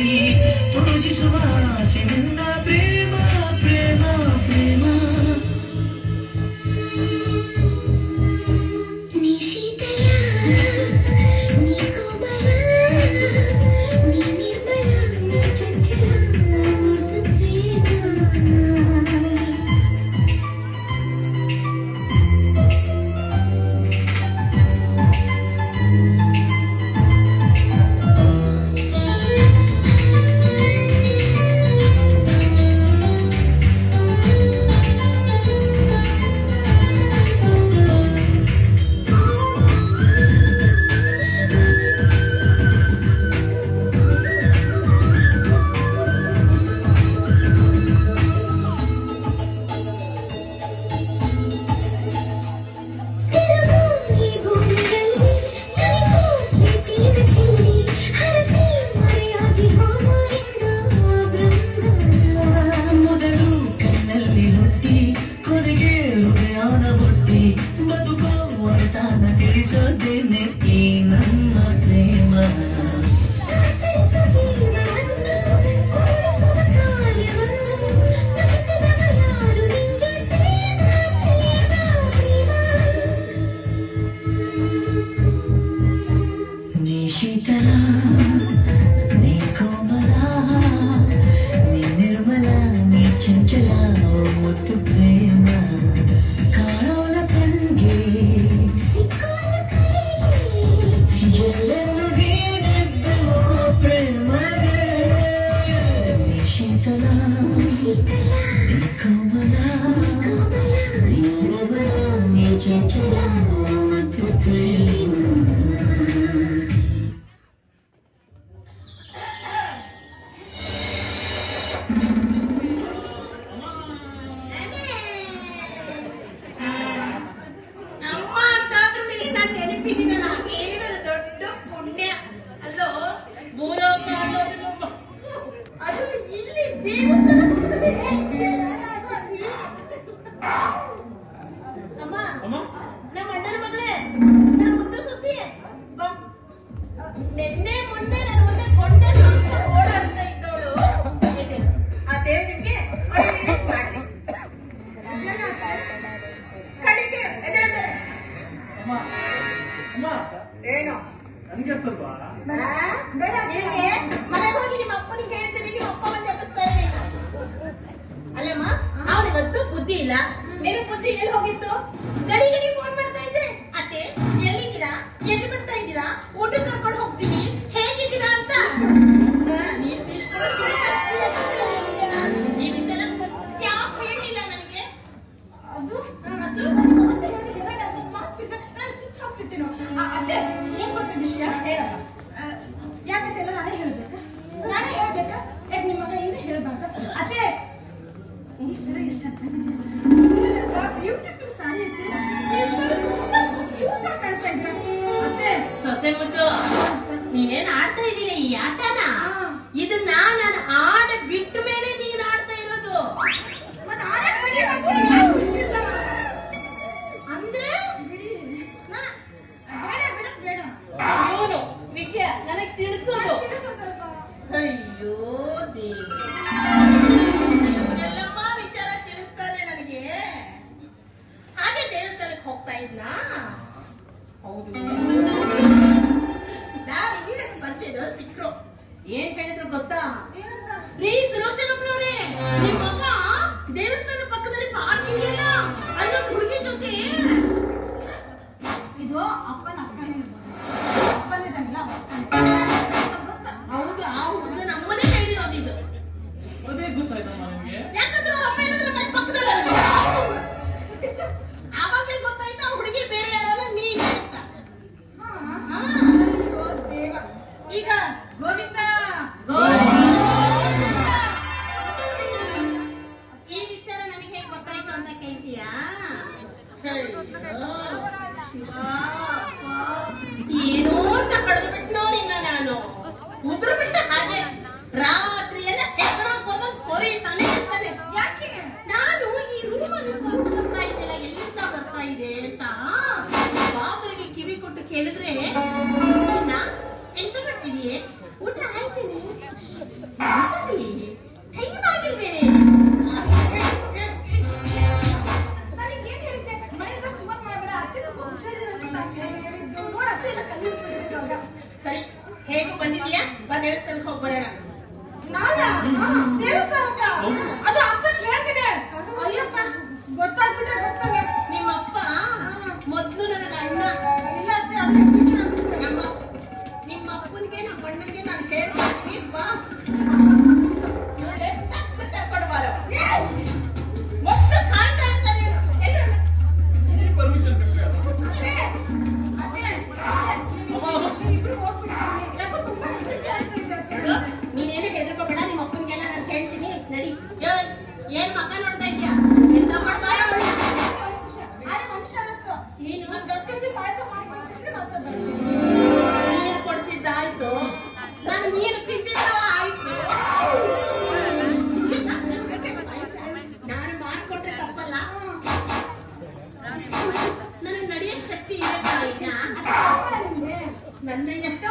ಿ ತೋಜಿಸುವ ಸಿನ್ನ ಪ್ರೇಮ ನಮ್ಮ ಅಣ್ಣನ ಮುದ್ದು ನಿನ್ನೆ ಮುಂದೆ ನನ್ನ ಮುಂದೆ ಕೊಂಡೆ ಓಡಾಡ್ತಾ ಇದ್ದವಳು. ಆ ದೇವರಿಗೆ ಮಾಡಲಿ? ಕಡಿಕೆ ಅಮ್ಮ ಅಮ್ಮ. ಏನು? ನನಗೆ ಸ್ವಲ್ಪ. ಬೇಡ ಮನೆಗೆ ಹೋಗಿ ನಿಮ್ಮ ಅಪ್ಪನಿಗೆ ಹೇಳ್ತೀನಿ ಅಪ್ಪ ಬಂದು ಅಲ್ಲಮ್ಮ ಅವನಿಗಂತೂ ಬುದ್ಧಿ ಇಲ್ಲ. ನೆನಪುತ್ತಿ ಎಲ್ಲಿ ಹೋಗಿತ್ತು ಗಡಿ ಗಡಿ ಫೋನ್ ಮಾಡಿ ಏನ್ ಆಡ್ತಾ ಇದ್ದೀನಿ ಯಾತನ ಇದನ್ನ ನಾನು ಆಡ ಬಿಟ್ಟ ಮೇಲೆ ನೀನ್ ಆಡ್ತಾ ಇರೋದು. ಅಂದ್ರೆ? ಅವನು ವಿಷಯ ನನಗ್ ತಿಳಿಸೋದು. ಅಯ್ಯೋ ದೇವರೆಲ್ಲಮ್ಮ ವಿಚಾರ ತಿಳಿಸ್ತಾರೆ ನನಗೆ. ಹಾಗೆ ದೇವಸ್ಥಾನಕ್ಕೆ ಹೋಗ್ತಾ ಇದ್ನಾ? ಹೌದು. 哎呀呀